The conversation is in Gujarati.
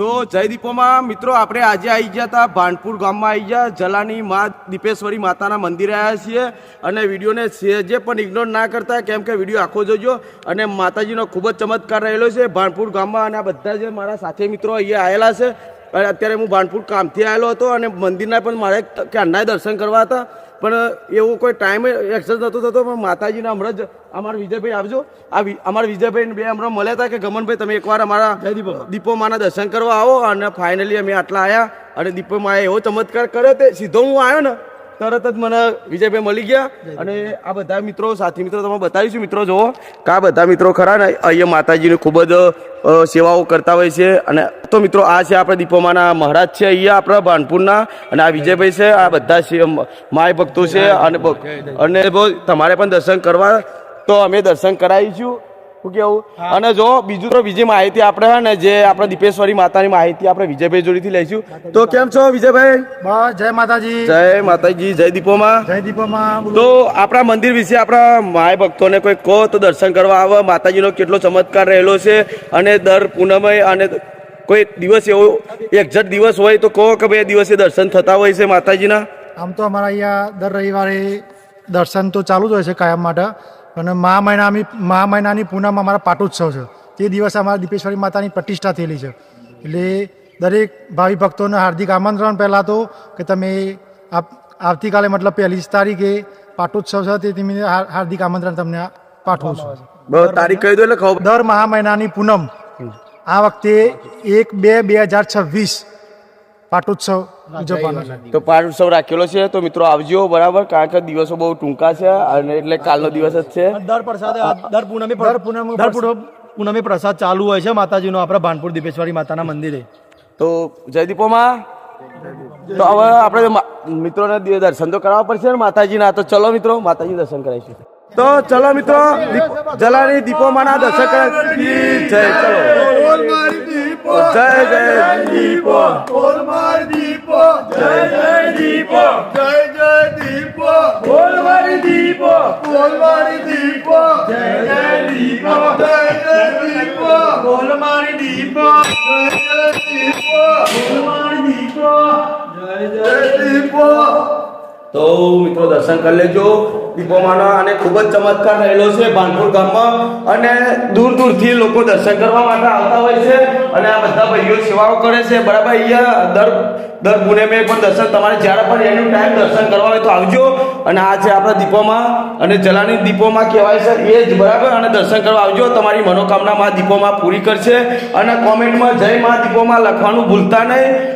તો જય દીપોમાં. મિત્રો, આપણે આજે આવી ગયા હતા ભાનપુર ગામમાં આવી ગયા. જલાની મા દીપેશ્વરી માતાના મંદિરે આવ્યા છીએ અને વિડીયોને સહેજે પણ ઇગ્નોર ના કરતા, કેમ કે વીડિયો આખો જોજો. અને માતાજીનો ખૂબ જ ચમત્કાર રહેલો છે ભાનપુર ગામમાં અને આ બધા જે મારા સાથે મિત્રો અહીંયા આવેલા છે અને અત્યારે હું ભાનપુર કામથી આવેલો હતો અને મંદિરના પણ મારે ક્યારના દર્શન કરવા હતા. પણ એવો કોઈ ટાઈમ એક્સેસ નહોતો થતો પણ માતાજીના હમણાં જ અમારા વિજયભાઈ આવજો. આ અમારા વિજયભાઈ બે હમણાં મળ્યા હતા કે ગમનભાઈ તમે એકવાર અમારા દીપો માના દર્શન કરવા આવો અને ફાઇનલી અમે આટલા આવ્યા અને દીપો માએ એવો ચમત્કાર કર્યો તે સીધો હું આવ્યો ને તરત જ મને વિજયભાઈ મળી ગયા અને આ બધા મિત્રો સાથી મિત્રો તમે બતાવીશું મિત્રો જુઓ. કા બધા મિત્રો ખરા ને અહીંયા માતાજીની ખૂબ જ સેવાઓ કરતા હોય છે. અને તો મિત્રો આ છે આપણે દીપોમાના મહારાજ છે અહીંયા આપણા ભાનપુરના. અને આ વિજયભાઈ છે આ બધા માય ભક્તો છે. અને અને તમારે પણ દર્શન કરવા તો અમે દર્શન કરાવીશું. શું કેવું? અને જો બીજું તો બીજી માહિતી આપણે હે ને જે આપણે દીપેશ્વરી માતાની માહિતી આપણે વિજયભાઈ જોડીથી લઈશું. તો કેમ છો વિજયભાઈ? બસ જય માતાજી. જય માતાજી જય દીપોમાં. જય દીપોમાં તો આપણા મંદિર વિશે આપણા માય ભક્તોને કોઈ કહો તો દર્શન કરવા આવે. માતાજીનો કેટલો ચમત્કાર રહેલો છે. અને દર પૂનમે અને કોઈ દિવસ એવો એક્ઝેક્ટ દિવસ હોય તો કહો કે ભાઈ દિવસે દર્શન થતા હોય છે માતાજીના? આમ તો અમારા અહીંયા દર રવિવારે દર્શન તો ચાલુ જ હોય છે કાયમ માટે. અને મહા મહિનાની મહા મહિનાની પૂનમમાં અમારા પાટોત્સવ છે. તે દિવસે અમારા દીપેશ્વરી માતાની પ્રતિષ્ઠા થયેલી છે. એટલે દરેક ભાવિ ભક્તોને હાર્દિક આમંત્રણ પહેલાં તો કે તમે આવતીકાલે મતલબ પહેલી તારીખે પાટોત્સવ છે તે તમે હાર્દિક આમંત્રણ તમને પાઠવું છું. તારીખ કહી દો એટલે દર મહા મહિનાની પૂનમ. આ વખતે એક બે બે હજાર છવ્વીસ પાટોત્સવ ઉજવવાનો છે. તો પાટોત્સવ ઉત્સવ રાખેલો છે તો મિત્રો આવજો બરાબર? કારણ કે દિવસો બહુ ટૂંકા છે અને એટલે કાલનો દિવસ જ છે. દર પ્રસાદ દર પૂનમે દર પૂનમે દર પૂનમે પ્રસાદ ચાલુ હોય છે માતાજીનો આપણા ભાનપુર દીપેશ્વરી માતાના મંદિરે. તો જયદીપોમાં તો હવે આપણે મિત્રોને દર્શન તો કરાવવા પડશે ને માતાજીના. તો ચલો મિત્રો માતાજી દર્શન કરાવીશું તો ચલો મિત્રો દીપ- જલાની દીપોમાના દર્શન કરાવી જય. ચલો जय जय दीप बोल मार दीप जय जय दीप जय जय दीप बोल मार दीप बोल मार दीप जय जय दीप जय जय दीप बोल मार दीप जय जय दीप बोल मार તો મિત્રો દર્શન કરી લેજો. દીપોમાના અને ખૂબ જ ચમત્કાર રહેલો છે ભાનપુર ગામમાં. અને દૂર દૂરથી લોકો દર્શન કરવા માટે આવતા હોય છે. અને આ બધા ભાઈઓ સેવાઓ કરે છે. બરાબર, અહીંયા દર દર પુણેમે પણ દર્શન તમારે જ્યારે પણ એનું ટાઈમ દર્શન કરવા હોય તો આવજો. અને આ છે આપણા દીપોમાં. અને જલાની દીપોમાં કહેવાય છે એ જ, બરાબર? અને દર્શન કરવા આવજો. તમારી મનોકામના માં દીપોમાં પૂરી કરશે. અને કોમેન્ટમાં જય માં દીપોમાં લખવાનું ભૂલતા નહીં.